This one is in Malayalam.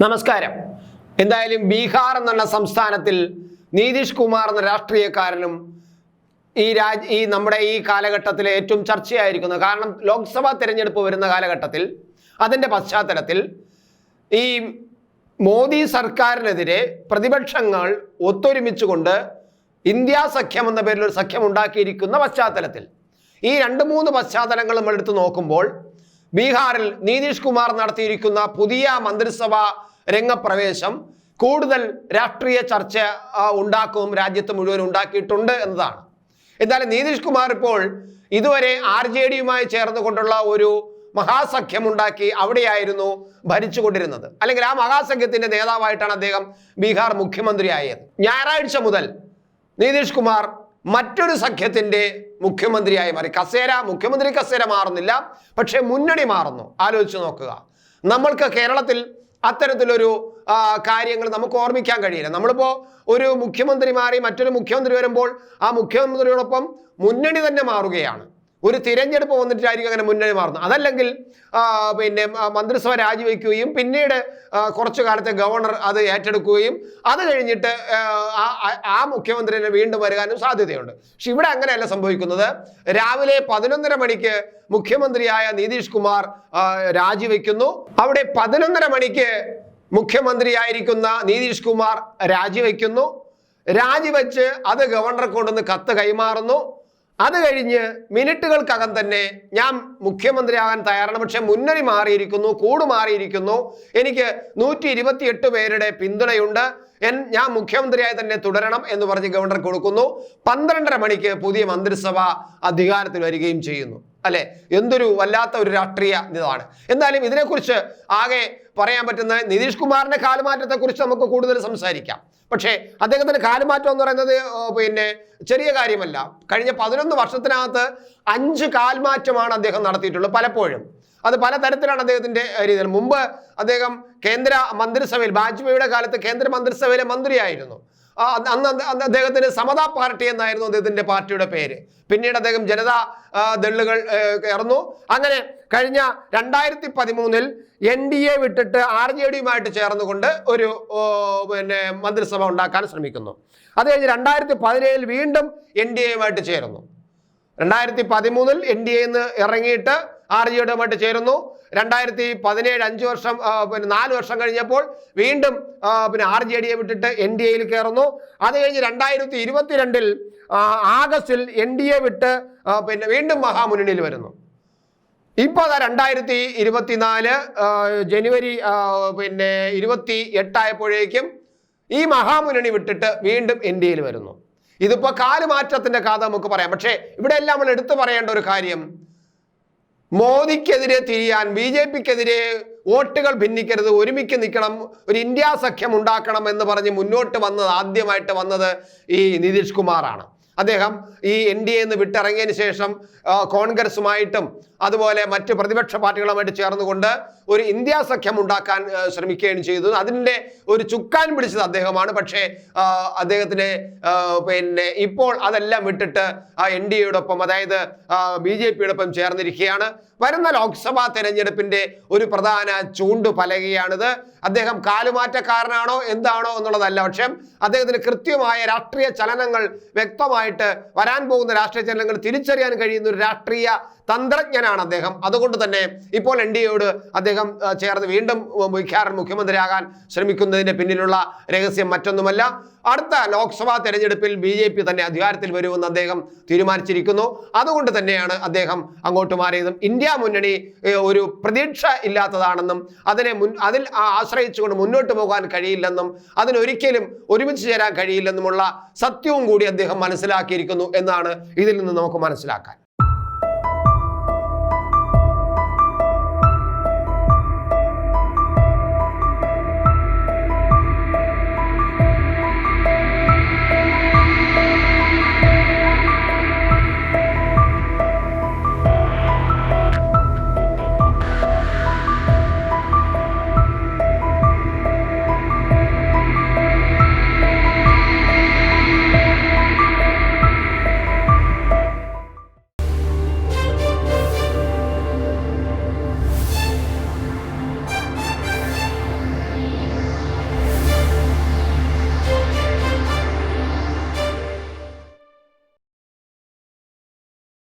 നമസ്കാരം. എന്തായാലും ബീഹാർ എന്നുള്ള സംസ്ഥാനത്തിൽ നീതീഷ് കുമാർ എന്ന രാഷ്ട്രീയക്കാരനും ഈ രാജ് ഈ നമ്മുടെ ഈ കാലഘട്ടത്തിലെ ഏറ്റവും ചർച്ചയായിരിക്കുന്നത് കാരണം ലോക്സഭാ തിരഞ്ഞെടുപ്പ് വരുന്ന കാലഘട്ടത്തിൽ അതിന്റെ പശ്ചാത്തലത്തിൽ ഈ മോദി സർക്കാരിനെതിരെ പ്രതിപക്ഷങ്ങൾ ഒത്തൊരുമിച്ചുകൊണ്ട് ഇന്ത്യ സഖ്യം എന്ന പേരിൽ ഒരു സഖ്യം ഉണ്ടാക്കിയിരിക്കുന്ന പശ്ചാത്തലത്തിൽ. ഈ രണ്ട് മൂന്ന് പശ്ചാത്തലങ്ങൾ നമ്മൾ എടുത്ത് നോക്കുമ്പോൾ ബീഹാറിൽ നീതീഷ് കുമാർ നടത്തിയിരിക്കുന്ന പുതിയ മന്ത്രിസഭ രംഗപ്രവേശം കൂടുതൽ രാഷ്ട്രീയ ചർച്ച ഉണ്ടാക്കും രാജ്യത്ത് മുഴുവൻ ഉണ്ടാക്കിയിട്ടുണ്ട് എന്നതാണ്. എന്നാലും നീതീഷ് കുമാർ ഇപ്പോൾ ഇതുവരെ ആർ ജെ ഡിയുമായി ചേർന്നുകൊണ്ടുള്ള ഒരു മഹാസഖ്യം ഉണ്ടാക്കി അവിടെയായിരുന്നു ഭരിച്ചുകൊണ്ടിരുന്നത്. അല്ലെങ്കിൽ ആ മഹാസഖ്യത്തിന്റെ നേതാവായിട്ടാണ് അദ്ദേഹം ബീഹാർ മുഖ്യമന്ത്രിയായത്. ഞായറാഴ്ച മുതൽ നീതീഷ് കുമാർ മറ്റൊരു സഖ്യത്തിന്റെ മുഖ്യമന്ത്രിയായി മാറി. കസേര മുഖ്യമന്ത്രി കസേര മാറുന്നില്ല പക്ഷേ മുന്നണി മാറുന്നു. ആലോചിച്ച് നോക്കുക. നമ്മൾക്ക് കേരളത്തിൽ അത്തരത്തിലൊരു കാര്യങ്ങൾ നമുക്ക് ഓർമ്മിക്കാൻ കഴിയില്ല. നമ്മളിപ്പോൾ ഒരു മുഖ്യമന്ത്രി മാറി മറ്റൊരു മുഖ്യമന്ത്രി വരുമ്പോൾ ആ മുഖ്യമന്ത്രിയോടൊപ്പം മുന്നണി തന്നെ മാറുകയാണ്. ഒരു തിരഞ്ഞെടുപ്പ് വന്നിട്ടായിരിക്കും അങ്ങനെ മുന്നണി മാറുന്നത്. അതല്ലെങ്കിൽ പിന്നെ മന്ത്രിസഭ രാജിവെക്കുകയും പിന്നീട് കുറച്ചു കാലത്തെ ഗവർണർ അത് ഏറ്റെടുക്കുകയും അത് കഴിഞ്ഞിട്ട് ആ, മുഖ്യമന്ത്രിനെ വീണ്ടും വരാനും സാധ്യതയുണ്ട്. പക്ഷെ ഇവിടെ അങ്ങനെയല്ല സംഭവിക്കുന്നത്. രാവിലെ പതിനൊന്നര മണിക്ക് മുഖ്യമന്ത്രിയായ നിതീഷ് കുമാർ രാജിവെക്കുന്നു. അവിടെ പതിനൊന്നര മണിക്ക് മുഖ്യമന്ത്രിയായിരിക്കുന്ന നിതീഷ് കുമാർ രാജിവെക്കുന്നു. രാജിവെച്ച് അത് ഗവർണർ കൊണ്ടുവന്ന് കത്ത് കൈമാറുന്നു. അത് കഴിഞ്ഞ് മിനിറ്റുകൾക്കകം തന്നെ ഞാൻ മുഖ്യമന്ത്രിയാകാൻ തയ്യാറാണ്. പക്ഷെ മുന്നണി മാറിയിരിക്കുന്നു കൂട് മാറിയിരിക്കുന്നു. എനിക്ക് നൂറ്റി ഇരുപത്തിയെട്ട് പേരുടെ പിന്തുണയുണ്ട്. ഞാൻ മുഖ്യമന്ത്രിയായി തന്നെ തുടരണം എന്ന് പറഞ്ഞ് ഗവർണർ കൊടുക്കുന്നു. പന്ത്രണ്ടര മണിക്ക് പുതിയ മന്ത്രിസഭ അധികാരത്തിൽ വരികയും ചെയ്യുന്നു. അല്ലെ? എന്തൊരു വല്ലാത്ത ഒരു രാഷ്ട്രീയ ഇതാണ്. എന്തായാലും ഇതിനെക്കുറിച്ച് ആകെ പറയാൻ പറ്റുന്ന നിതീഷ് കുമാറിന്റെ കാലമാറ്റത്തെക്കുറിച്ച് നമുക്ക് കൂടുതൽ സംസാരിക്കാം. പക്ഷേ അദ്ദേഹത്തിന്റെ കാലുമാറ്റം എന്ന് പറയുന്നത് പിന്നെ ചെറിയ കാര്യമല്ല. കഴിഞ്ഞ പതിനൊന്ന് വർഷത്തിനകത്ത് അഞ്ച് കാൽമാറ്റമാണ് അദ്ദേഹം നടത്തിയിട്ടുള്ളത് പലപ്പോഴും. അത് പലതരത്തിലാണ് അദ്ദേഹത്തിന്റെ ഏഹ്, രീതിയിൽ മുമ്പ് അദ്ദേഹം കേന്ദ്ര മന്ത്രിസഭയിൽ വാജ്പേയിയുടെ കാലത്ത് കേന്ദ്ര മന്ത്രിസഭയിലെ മന്ത്രിയായിരുന്നു. അന്ന് അദ്ദേഹത്തിന് സമതാ പാർട്ടി എന്നായിരുന്നു അദ്ദേഹത്തിന്റെ പാർട്ടിയുടെ പേര്. പിന്നീട് അദ്ദേഹം ജനതാ ദളുകൾ ഇറന്നു അങ്ങനെ കഴിഞ്ഞ രണ്ടായിരത്തി പതിമൂന്നിൽ എൻ ഡി എ വിട്ടിട്ട് ആർ ജെ ഡിയുമായിട്ട് ചേർന്നുകൊണ്ട് ഒരു പിന്നെ മന്ത്രിസഭ ഉണ്ടാക്കാൻ ശ്രമിക്കുന്നു. അത് കഴിഞ്ഞ് രണ്ടായിരത്തി പതിനേഴിൽ വീണ്ടും എൻ ഡി എയുമായിട്ട് ചേരുന്നു. രണ്ടായിരത്തി പതിമൂന്നിൽ എൻ ഡി എന്ന് ഇറങ്ങിയിട്ട് ആർ ജി ഡിയുമായിട്ട് ചേരുന്നു. രണ്ടായിരത്തി പതിനേഴ് അഞ്ച് വർഷം പിന്നെ നാല് വർഷം കഴിഞ്ഞപ്പോൾ വീണ്ടും പിന്നെ ആർ ജെ ഡിയെ വിട്ടിട്ട് എൻ ഡി എയിൽ കയറുന്നു. അത് കഴിഞ്ഞ് രണ്ടായിരത്തി ഇരുപത്തിരണ്ടിൽ ആഗസ്റ്റിൽ എൻ ഡി എ വിട്ട് പിന്നെ വീണ്ടും മഹാമുന്നണിയിൽ വരുന്നു. ഇപ്പോൾ അതാ രണ്ടായിരത്തി ഇരുപത്തിനാല് ജനുവരി പിന്നെ ഇരുപത്തി എട്ടായപ്പോഴേക്കും ഈ മഹാമുന്നണി വിട്ടിട്ട് വീണ്ടും എൻ ഡി എയിൽ വരുന്നു. ഇതിപ്പോൾ കാലുമാറ്റത്തിന്റെ കഥ നമുക്ക് പറയാം. പക്ഷേ ഇവിടെ എല്ലാം നമ്മൾ എടുത്തു പറയേണ്ട ഒരു കാര്യം മോദിക്കെതിരെ തിരിയാൻ ബി ജെ പിക്കെതിരെ വോട്ടുകൾ ഭിന്നിക്കരുത് ഒരുമിച്ച് നിൽക്കണം ഒരു ഇന്ത്യ സഖ്യം ഉണ്ടാക്കണം എന്ന് പറഞ്ഞ് മുന്നോട്ട് വന്നത് ആദ്യമായിട്ട് വന്നത് ഈ നിതീഷ് കുമാറാണ്. അദ്ദേഹം ഈ എൻ ഡി എന്ന് വിട്ടിറങ്ങിയതിന് ശേഷം കോൺഗ്രസുമായിട്ടും അതുപോലെ മറ്റ് പ്രതിപക്ഷ പാർട്ടികളുമായിട്ട് ചേർന്നുകൊണ്ട് ഒരു ഇന്ത്യ സഖ്യം ഉണ്ടാക്കാൻ ശ്രമിക്കുകയും ചെയ്തു അതിന്റെ ഒരു ചുക്കാൻ പിടിച്ചത് അദ്ദേഹമാണ്. പക്ഷേ അദ്ദേഹത്തിന് പിന്നെ ഇപ്പോൾ അതെല്ലാം വിട്ടിട്ട് എൻ ഡി എയോടൊപ്പം അതായത് ബി ജെ പിയോടൊപ്പം ചേർന്നിരിക്കുകയാണ്. വരുന്ന ലോക്സഭാ തെരഞ്ഞെടുപ്പിന്റെ ഒരു പ്രധാന ചൂണ്ടു പലകയാണിത്. അദ്ദേഹം കാലുമാറ്റക്കാരനാണോ എന്താണോ എന്നുള്ളതല്ല. പക്ഷേ അദ്ദേഹത്തിന് കൃത്യമായ രാഷ്ട്രീയ ചലനങ്ങൾ വ്യക്തമായിട്ട് വരാൻ പോകുന്ന രാഷ്ട്രീയ ചലനങ്ങൾ തിരിച്ചറിയാൻ കഴിയുന്ന ഒരു രാഷ്ട്രീയ തന്ത്രജ്ഞനാണ് അദ്ദേഹം. അതുകൊണ്ട് തന്നെ ഇപ്പോൾ എൻ ഡി എയോട് അദ്ദേഹം ചേർന്ന് വീണ്ടും ബീഹാറിൽ മുഖ്യമന്ത്രിയാകാൻ ശ്രമിക്കുന്നതിന്റെ പിന്നിലുള്ള രഹസ്യം മറ്റൊന്നുമല്ല. അടുത്ത ലോക്സഭാ തെരഞ്ഞെടുപ്പിൽ ബി ജെ പി തന്നെ അധികാരത്തിൽ വരുമെന്ന് അദ്ദേഹം തീരുമാനിച്ചിരിക്കുന്നു. അതുകൊണ്ട് തന്നെയാണ് അദ്ദേഹം അങ്ങോട്ട് മാറിയതും. ഇന്ത്യ മുന്നണി ഒരു പ്രതീക്ഷ ഇല്ലാത്തതാണെന്നും അതിനെ മുൻ അതിൽ ആശ്രയിച്ചുകൊണ്ട് മുന്നോട്ട് പോകാൻ കഴിയില്ലെന്നും അതിനൊരിക്കലും ഒരുമിച്ച് ചേരാൻ കഴിയില്ലെന്നുമുള്ള സത്യവും കൂടി അദ്ദേഹം മനസ്സിലാക്കിയിരിക്കുന്നു എന്നാണ് ഇതിൽ നിന്ന് നമുക്ക് മനസ്സിലാക്കാൻ.